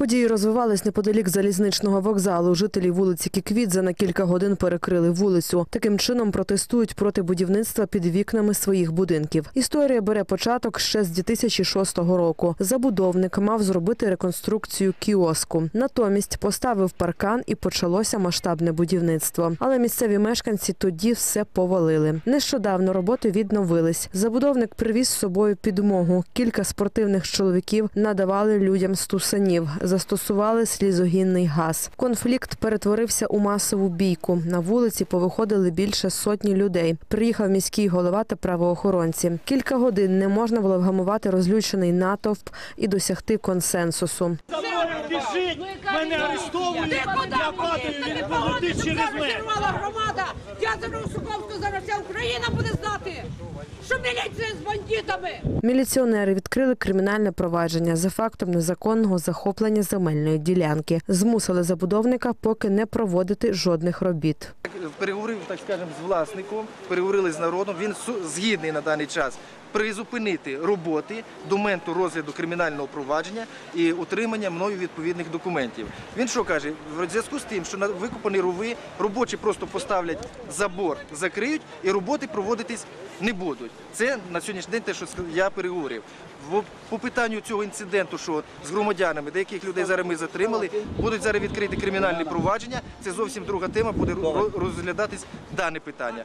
Події розвивались неподалік залізничного вокзалу. Жителі вулиці Кіквідзе на кілька годин перекрили вулицю. Таким чином протестують проти будівництва під вікнами своїх будинків. Історія бере початок ще з 2006 року. Забудовник мав зробити реконструкцію кіоску. Натомість поставив паркан і почалося масштабне будівництво. Але місцеві мешканці тоді все повалили. Нещодавно роботи відновились. Забудовник привіз з собою підмогу. Кілька спортивних чоловіків надавали людям стусанів, застосували слізогінний газ. Конфлікт перетворився у масову бійку. На вулиці повиходили більше сотні людей. Приїхав міський голова та правоохоронці. Кілька годин не можна було вгамувати розлючений натовп і досягти консенсусу. За біжить, мене арештовують, Ти куди я падаю, поїхати? він Ти через зараз мене. зірвала громада. Я зараз Суховську зараз вся Україна буде знати, що міліція з бандитами. Міліціонери відкрили кримінальне провадження за фактом незаконного захоплення земельної ділянки. Змусили забудовника поки не проводити жодних робіт. переговорив, так скажемо, з власником, переговорили з народом. Він згідний на даний час призупинити роботи до моменту розгляду кримінального провадження і отримання мною відповідних документів. Він що каже? В зв'язку з тим, що на викопані рови робочі просто поставлять забор, закриють і роботи проводитись не будуть. Це на сьогоднішній день те, що я переговорив. По питанню цього інциденту, що з громадянами, деяких людей зараз ми затримали, будуть зараз відкриті кримінальні провадження. Це зовсім друга тема, буде ро- розглядатись дане питання.